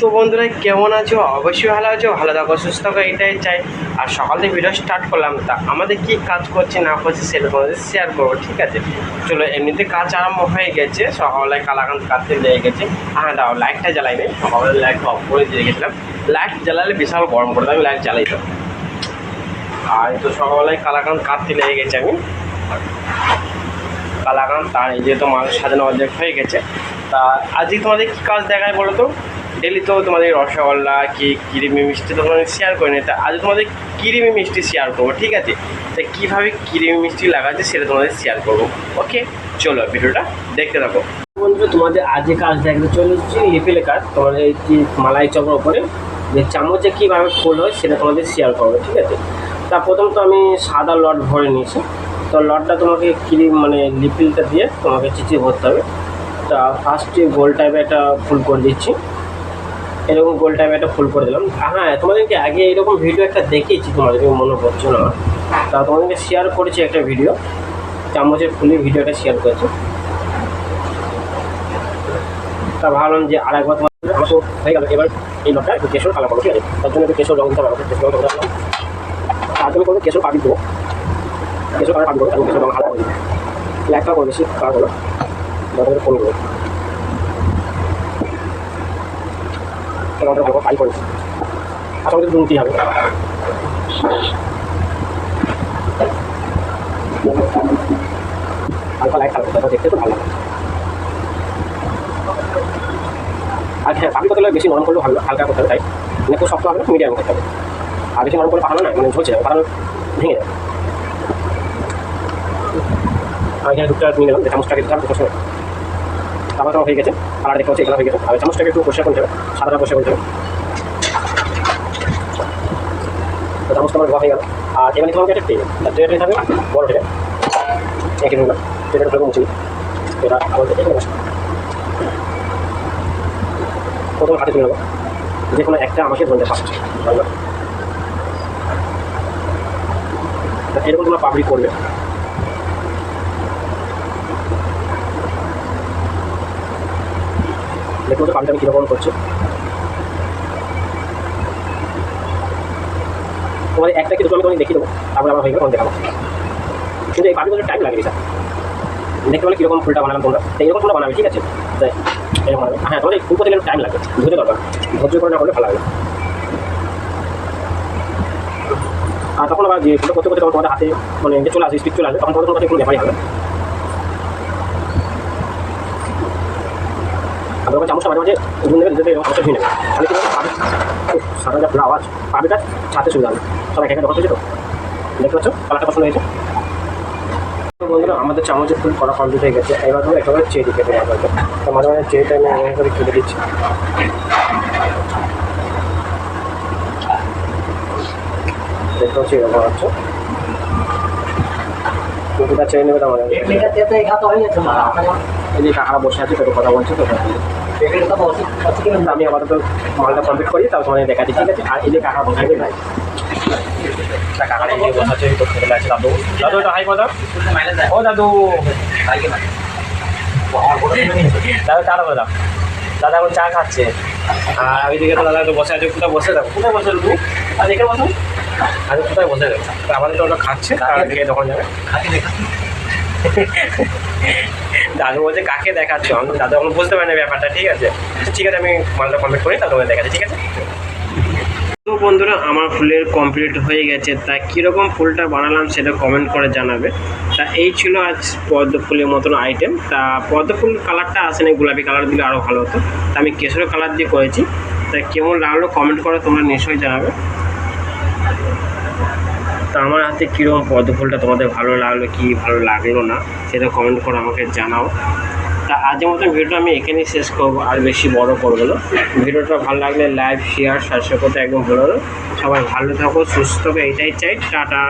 তো বন্ধুরা, কেমন আছো? অবশ্যই ভালো আছো, ভালো থাকো, সুস্থ থাকো, এটাই চাই। আর সকাল থেকে ভিডিও স্টার্ট করলাম, তা আমাদের কি কাজ করছে না করছে সেটা তোমাদের শেয়ার করব, ঠিক আছে? চলো, এমনিতে কাজ আরম্ভ হয়ে গেছে সকালবেলায় কালাকান কাটতে লেগে গেছে। হ্যাঁ দাও লাইটটা জ্বালাই নেই সকালবেলা লাইট অফ করে দিয়ে গেছিলাম। লাইট জ্বালালে বিশাল গরম করে আমি লাইট জ্বালাই তো আর তো সকালবেলায় কালাকান কাটতে লেগে গেছে আমি। কালাকান তার যেহেতু মানুষ সাজানো অর্ধেক হয়ে গেছে। তা আজকে তোমাদের কী কাজ দেখায় বলো তো? ডেলি তো তোমাদের রসগোল্লা কি কিরিমি মিষ্টি তো তোমাদের শেয়ার করে নি তা আজ তোমাদের কিরিমি মিষ্টি শেয়ার করব, ঠিক আছে? তা কীভাবে কিরিমি মিষ্টি লাগাচ্ছে সেটা তোমাদের শেয়ার করব ওকে চলো ভিডিওটা দেখতে থাকো। বন্ধু তোমাদের আজকে কাজ দেখতে চলে এসেছি লিপিলে কাজ। তোমাদের যে মালাই চপের ওপরে যে চামচে কীভাবে ফুল হয় সেটা তোমাদের শেয়ার করব, ঠিক আছে? তা প্রথম তো আমি সাদা লট ভরে নিয়েছি। তো লটটা তোমাকে ক্রিম মানে লিপিলটা দিয়ে তোমাকে চিচিয়ে ভরতে হবে। তা ফার্স্টে গোল টাইপের একটা ফুল করে দিচ্ছি। এরকম গোল টাইপের একটা ফুল করে দিলাম। হ্যাঁ তোমাদেরকে আগে এরকম ভিডিও একটা দেখিয়েছি তোমাদেরকে, মনে পড়ছে না। তা তোমাদেরকে শেয়ার করেছি একটা ভিডিও চামচের ফুলের ভিডিওটা শেয়ার করেছি। তা ভাবলাম যে আর একবার তোমার হয়ে গেল, এবার এই লটটা একটু কেশর কালার করব ঠিক আছে? তার জন্য একটু কেশর রঙ দিতে পারব কেশর রঙ আর তুমি করব কেশর পাবি দেবো কেশর কালার পাবি দেবো কেশর রঙ হালকা করে দিবো ব্ল্যাকটা করে বেশি, কালার হলো তারপরে ফোন করব আমাদের ভালো পাই করেছি। আশা করি দুটি হবে। হালকা লাইট তারপর দেখতে তো ভালো লাগে আর হ্যাঁ পাবি বেশি নরম করলেও ভালো হালকা করতে হবে, তাই। মানে খুব শক্ত হবে মিডিয়াম করতে হবে। আর বেশি নরম করে পাঠানো না মানে ঝলছে পাঠানো ভেঙে যাবে আর এখানে দুটো নিয়ে গেলাম যে চামচটাকে তোমার হয়ে গেছে। কালার দেখতে হচ্ছে এগুলো হয়ে গেছে। আর চামচটাকে একটু পরিষ্কার করতে হবে সাদাটা পরিষ্কার করতে হবে তো চামচটা আমার ধোয়া হয়ে গেল। আর এখানে তোমাকে একটা ট্রে আর ট্রেটা থাকবে, বড় ট্রে এঁকে নিলাম ট্রেটা ফেলে মুছি এটা আবার এখানে বসে প্রথম হাতে তুলে নেব যে কোনো একটা আমাকে ধরতে ফার্স্ট এরকম তোমরা পাবলিক করবে। দেখুন তো পাবলিক আমি কীরকম করছি। তোমাদের একটা কি আমি তোমাকে দেখিয়ে দেবো, তারপরে আমার হয়ে গেলে দেখাবো। কিন্তু এই পাবলিক টাইম লাগে স্যার। দেখতে পারলে কীরকম ফুলটা বানালাম তোমরা। তো এরকম তোমরা বানাবে, ঠিক আছে? এরকম হ্যাঁ তোমাদের ফুল করতে টাইম লাগবে ধরতে দরকার। ধৈর্য করে না করলে ভালো লাগবে। আর তখন আবার যে ফুলটা করতে করতে তোমাদের হাতে মানে চলে আসে স্পিড চলে আসবে তখন তোমাদের কোনো ব্যাপারই হবে চামচটা মাঝে মাঝে দিতে এরকম ধুয়ে নেবে। তাহলে কি হবে? পাবি সাদা যা আওয়াজ। পাবিটা ছাতে সুবিধা হবে। সবাই এখানে দখল হয়েছে তো? দেখতে পাচ্ছ? কালারটা পছন্দ হয়েছে? তো বন্ধুরা আমাদের চামচের ফুল করা কমপ্লিট হয়ে গেছে। এবার ধরো একেবারে চেরি কেটে নেওয়া হয়েছে তো মাঝে মাঝে চেরিটা আমি এভাবে করে কেটে দিচ্ছি। দেখতে পাচ্ছি? এরকম হচ্ছে। চেয়ে নেবে তোমার এই যে কাকারা বসে আছে তোর কথা বলছে, তো কিন্তু আমি আপাতত মালটা কমপ্লিট করি, তারপর তোমাদের দেখাচ্ছি, ঠিক আছে? আর এই যে কাকা বসে ভাই। তা বসে তো খেলে আছে, দাদু। দাদু, এটা হাই কথা ও, দাদু। দাদু দাও, দাদা। এখন চা খাচ্ছে। আর ওইদিকে তো দাদা তো বসে আছে, কোথায় বসে থাকো কোথায় বসে তুমি আর এখানে বসো। আর, কোথায় বসে থাকো আমাদের তো ওটা খাচ্ছে, তার খেয়ে তখন যাবে। দাদু বলছে, কাকে দেখাচ্ছ? আমি দাদু এখন বুঝতে পারি না ব্যাপারটা, ঠিক আছে? ঠিক আছে, আমি মালটা কমপ্লিট করি তারপরে দেখাচ্ছি, ঠিক আছে? তো বন্ধুরা, আমার ফুলের কমপ্লিট হয়ে গেছে। তা কীরকম ফুলটা বানালাম সেটা কমেন্ট করে জানাবে। তা এই ছিল আজ পদ্ম ফুলের মতন আইটেম তা পদ্ম ফুল কালারটা আসেনি গোলাপি কালার দিলে আরও ভালো হতো। তা আমি কেশরের কালার দিয়ে করেছি। তা কেমন লাগল কমেন্ট করে তোমরা নিশ্চয়ই জানাবে। তো আমার হাতে কীরকম পদ্ম ফুলটা তোমাদের ভালো লাগল, কি ভালো লাগল না, সেটা কমেন্ট করে আমাকে জানাও। তা আজের মতো ভিডিওটা আমি এখানেই শেষ করব, আর বেশি বড় করব না। ভিডিওটা ভালো লাগলে লাইভ শেয়ার সাবস্ক্রাইব করতে একদম ভালো হলো সবাই ভালো থাকো, সুস্থ থাকো এটাই চাই। টাটা।